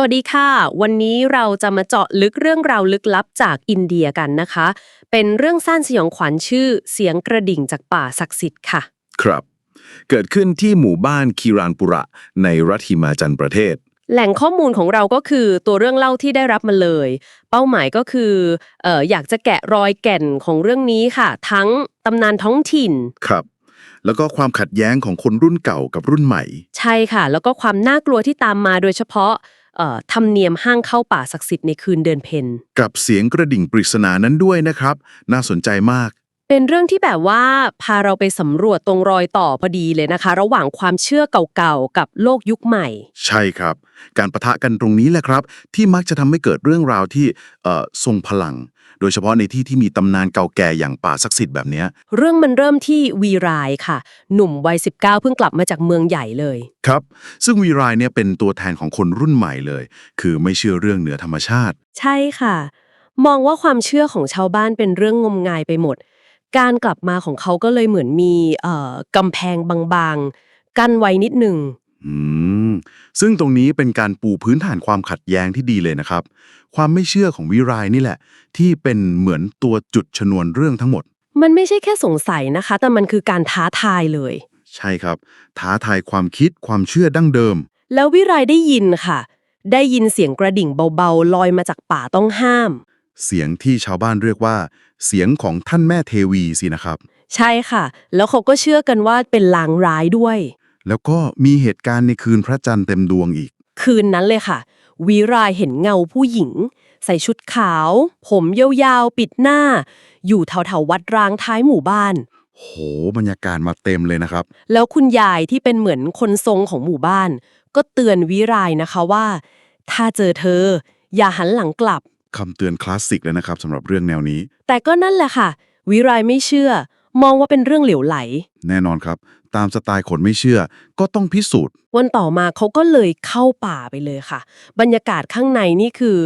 วัสดีค่ะ วันนี้เราจะมาเจาะลึกเรื่องราวลึกลับจากอินเดียกันนะคะ เป็นเรื่องสั้นสยองขวัญชื่อเสียงกระดิ่งจากป่าศักดิ์สิทธิ์ค่ะ ครับ เกิดขึ้นที่หมู่บ้านคีรานปุระ ในรัฐหิมาจันทร์ประเทศ แหล่งข้อมูลของเราก็คือตัวเรื่องเล่าที่ได้รับมาเลย เป้าหมายก็คือเอออยากจะแกะรอยแก่นของเรื่องนี้ค่ะ ทั้งตำนานท้องถิ่น ครับ แล้วก็ความขัดแย้งของคนรุ่นเก่ากับรุ่นใหม่ ใช่ค่ะ แล้วก็ความน่ากลัวที่ตามมาโดยเฉพาะเอ่อ ธรรมเนียมห้างเข้าป่าศักดิ์สิทธิ์ในคืนเดือนเพ็ญกับเสียงกระดิ่งปริศนานั้นด้วยนะครับ น่าสนใจมาก เป็นเรื่องที่แบบว่าพาเราไปสำรวจตรงรอยต่อพอดีเลยนะคะ ระหว่างความเชื่อเก่าๆกับโลกยุคใหม่ ใช่ครับ การประทะกันตรงนี้แหละครับ ที่มักจะทำให้เกิดเรื่องราวที่เอ่อทรงพลัง โดยเฉพาะในที่ที่มีตำนานเก่าแก่อย่างป่าศักดิ์สิทธิ์แบบเนี้ยเรื่องมันเริ่มที่วีรายค่ะ หนุ่มวัย 19 เพิ่งกลับมาจากเมืองใหญ่เลย ครับ ซึ่งวีรายเนี่ยเป็นตัวแทนของคนรุ่นใหม่เลย คือไม่เชื่อเรื่องเหนือธรรมชาติ ใช่ค่ะ มองว่าความเชื่อของชาวบ้านเป็นเรื่องงมงายไปหมด การกลับมาของเขาก็เลยเหมือนมีเอ่อกำแพงบางๆ กั้นไว้นิดหนึ่งอืม ซึ่งตรงนี้เป็นการปูพื้นฐานความขัดแย้งที่ดีเลยนะครับ ความไม่เชื่อของวิรายนี่แหละ ที่เป็นเหมือนตัวจุดชนวนเรื่องทั้งหมด มันไม่ใช่แค่สงสัยนะคะ แต่มันคือการท้าทายเลย ใช่ครับ ท้าทายความคิดความเชื่อดั้งเดิม แล้ววิรายได้ยินค่ะ ได้ยินเสียงกระดิ่งเบาๆลอยมาจากป่าต้องห้าม เสียงที่ชาวบ้านเรียกว่า เสียงของท่านแม่เทวีสินะครับ ใช่ค่ะ แล้วเขาก็เชื่อกันว่าเป็นลางร้ายด้วย แล้วก็มีเหตุการณ์ในคืนพระจันทร์เต็มดวงอีก คืนนั้นเลยค่ะวิรายเห็นเงาผู้หญิง ใส่ชุดขาว ผมยาวๆ ปิดหน้า อยู่แถวๆวัดร้างท้ายหมู่บ้าน โหบรรยากาศมาเต็มเลยนะครับ แล้วคุณยายที่เป็นเหมือนคนทรงของหมู่บ้าน ก็เตือนวิรายนะคะว่า ถ้าเจอเธอ อย่าหันหลังกลับ คำเตือนคลาสสิกเลยนะครับสำหรับเรื่องแนวนี้ แต่ก็นั่นแหละค่ะ วิรายไม่เชื่อ มองว่าเป็นเรื่องเหลวไหล แน่นอนครับ ตามสไตล์คนไม่เชื่อ ก็ต้องพิสูจน์ วันต่อมาเขาก็เลยเข้าป่าไปเลยค่ะ บรรยากาศข้างในนี่คือ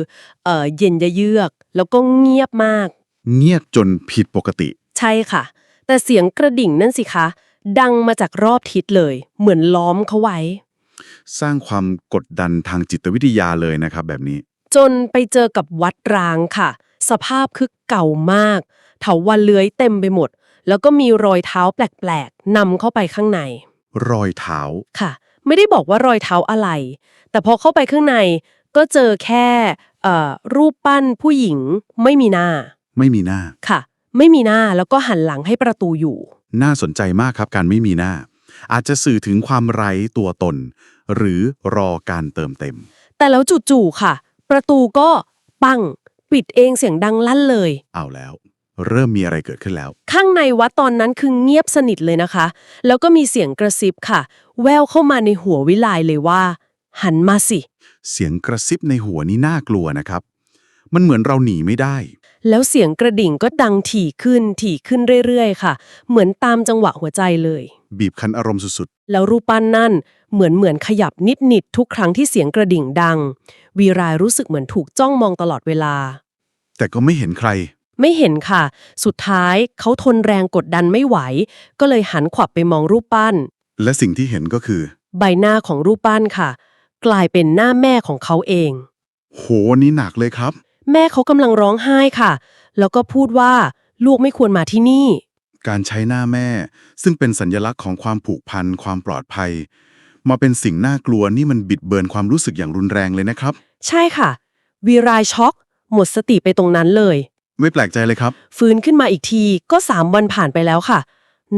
เอ่อเย็นเยือก แล้วก็เงียบมาก เงียบจนผิดปกติ ใช่ค่ะ แต่เสียงกระดิ่งนั่นสิคะ ดังมาจากรอบทิศเลย เหมือนล้อมเขาไว้ สร้างความกดดันทางจิตวิทยาเลยนะครับ แบบนี้ จนไปเจอกับวัดร้างค่ะ สภาพคือเก่ามาก เถาวันเลื้อยเต็มไปหมด แล้วก็มีรอยเท้าแปลกๆนำเข้าไปข้างใน รอยเท้า ค่ะ ไม่ได้บอกว่ารอยเท้าอะไร แต่พอเข้าไปข้างในก็เจอแค่เอ่อรูปปั้นผู้หญิงไม่มีหน้า ไม่มีหน้า ค่ะ ไม่มีหน้าแล้วก็หันหลังให้ประตูอยู่ น่าสนใจมากครับการไม่มีหน้า อาจจะสื่อถึงความไร้ตัวตน หรือรอการเติมเต็ม แต่แล้วจู่ๆค่ะ ประตูก็ปัง ปิดเองเสียงดังลั่นเลย เอาแล้ว เริ่มมีอะไรเกิดขึ้นแล้ว ข้างในวัดตอนนั้นคือเงียบสนิทเลยนะคะ แล้วก็มีเสียงกระซิบค่ะ แววเข้ามาในหัววิไลเลยว่า หันมาสิ เสียงกระซิบในหัวนี่น่ากลัวนะครับ มันเหมือนเราหนีไม่ได้ แล้วเสียงกระดิ่งก็ดังถี่ขึ้นถี่ขึ้นเรื่อยๆ ค่ะ เหมือนตามจังหวะหัวใจเลย บีบคั้นอารมณ์สุดแล้วรูปปั้นนั่นเหมือนเหมือนขยับนิดๆทุกครั้งที่เสียงกระดิ่งดัง วีรายรู้สึกเหมือนถูกจ้องมองตลอดเวลา ๆ แต่ก็ไม่เห็นใคร ไม่เห็นค่ะ สุดท้ายเขาทนแรงกดดันไม่ไหว ก็เลยหันขวับไปมองรูปปั้น และสิ่งที่เห็นก็คือ ใบหน้าของรูปปั้นค่ะ กลายเป็นหน้าแม่ของเขาเอง โหนี่หนักเลยครับ แม่เขากำลังร้องไห้ค่ะ แล้วก็พูดว่าลูกไม่ควรมาที่นี่ การใช้หน้าแม่ ซึ่งเป็นสัญลักษณ์ของความผูกพันความปลอดภัย มาเป็นสิ่งน่ากลัวนี่มันบิดเบือนความรู้สึกอย่างรุนแรงเลยนะครับ ใช่ค่ะ วีรายช็อก หมดสติไปตรงนั้นเลย ไม่แปลกใจเลยครับ ฟื้นขึ้นมาอีกทีก็สามวันผ่านไปแล้วค่ะ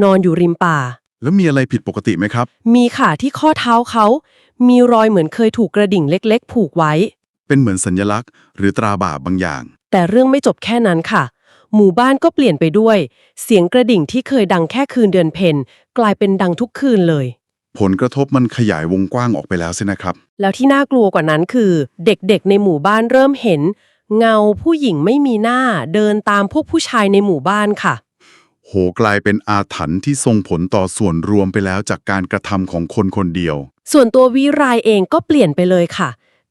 นอนอยู่ริมป่า แล้วมีอะไรผิดปกติไหมครับ มีค่ะที่ข้อเท้าเขา มีรอยเหมือนเคยถูกกระดิ่งเล็กๆ ผูกไว้ เป็นเหมือนสัญลักษณ์ หรือตราบาปบางอย่าง แต่เรื่องไม่จบแค่นั้นค่ะ หมู่บ้านก็เปลี่ยนไปด้วย เสียงกระดิ่งที่เคยดังแค่คืนเดือนเพ็ญกลายเป็นดังทุกคืนเลย ผลกระทบมันขยายวงกว้างออกไปแล้วสินะครับ แล้วที่น่ากลัวกว่านั้นคือ เด็กๆ ในหมู่บ้านเริ่มเห็น เงาผู้หญิงไม่มีหน้าเดินตามพวกผู้ชายในหมู่บ้านค่ะ โหกลายเป็นอาถรรพ์ที่ส่งผลต่อส่วนรวมไปแล้วจากการกระทำของคนคนเดียว ส่วนตัววิรายเองก็เปลี่ยนไปเลยค่ะ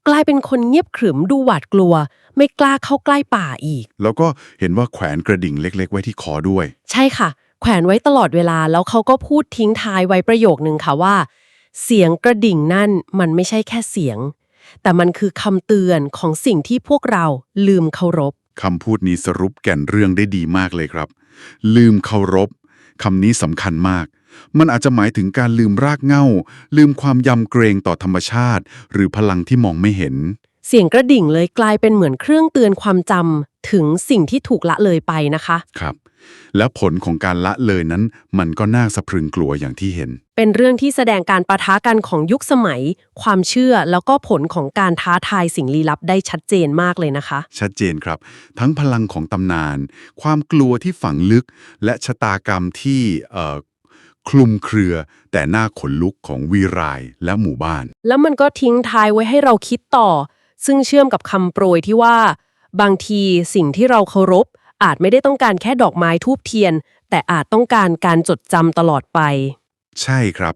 กลายเป็นคนเงียบขรึมดูหวาดกลัว ไม่กล้าเข้าใกล้ป่าอีก แล้วก็เห็นว่าแขวนกระดิ่งเล็ก ๆ ไว้ที่คอด้วย ใช่ค่ะ แขวนไว้ตลอดเวลาแล้วเขาก็พูดทิ้งท้ายไว้ประโยคนึงค่ะว่า เสียงกระดิ่งนั่นมันไม่ใช่แค่เสียง แต่มันคือคำเตือนของสิ่งที่พวกเราลืมเคารพ คำพูดนี้สรุปแก่นเรื่องได้ดีมากเลยครับ ลืมเคารพคำนี้สำคัญมาก มันอาจจะหมายถึงการลืมรากเหง้า ลืมความยำเกรงต่อธรรมชาติ หรือพลังที่มองไม่เห็น เสียงกระดิ่งเลยกลายเป็นเหมือนเครื่องเตือนความจำถึงสิ่งที่ถูกละเลยไปนะคะ ครับ และผลของการละเลยนั้น มันก็น่าสะพรึงกลัวอย่างที่เห็น เป็นเรื่องที่แสดงการประทะกันของยุคสมัย ความเชื่อแล้วก็ผลของการท้าทายสิ่งลี้ลับได้ชัดเจนมากเลยนะคะ ชัดเจนครับ ทั้งพลังของตำนาน ความกลัวที่ฝังลึก และชะตากรรมที่เอ่อคลุมเครือ แต่หน้าขนลุกของวีรายและหมู่บ้าน แล้วมันก็ทิ้งท้ายไว้ให้เราคิดต่อ ซึ่งเชื่อมกับคำโปรยที่ว่า บางทีสิ่งที่เราเคารพ อาจไม่ได้ต้องการแค่ดอกไม้ทูบเทียน แต่อาจต้องการการจดจำตลอดไป ใช่ครับ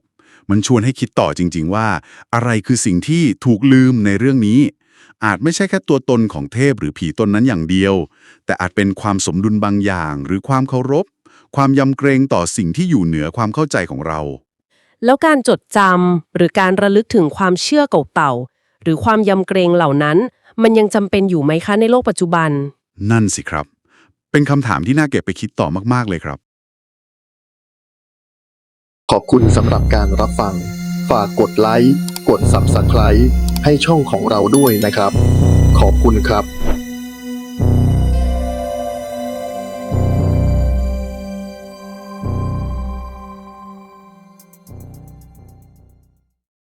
มันชวนให้คิดต่อจริง ๆ ว่า อะไรคือสิ่งที่ถูกลืมในเรื่องนี้ อาจไม่ใช่แค่ตัวตนของเทพหรือผีตนนั้นอย่างเดียว แต่อาจเป็นความสมดุลบางอย่าง หรือความเคารพ ความยำเกรงต่อสิ่งที่อยู่เหนือความเข้าใจของเรา แล้วการจดจำหรือการระลึกถึงความเชื่อเก่าๆหรือความยำเกรงเหล่านั้น มันยังจำเป็นอยู่ไหมคะในโลกปัจจุบัน นั่นสิครับ เป็นคำถามที่น่าเก็บไปคิดต่อมาก ๆ เลยครับ ขอบคุณสำหรับการรับฟัง ฝากกดไลค์ กด Subscribe ให้ช่องของเราด้วยนะครับ ขอบคุณครับ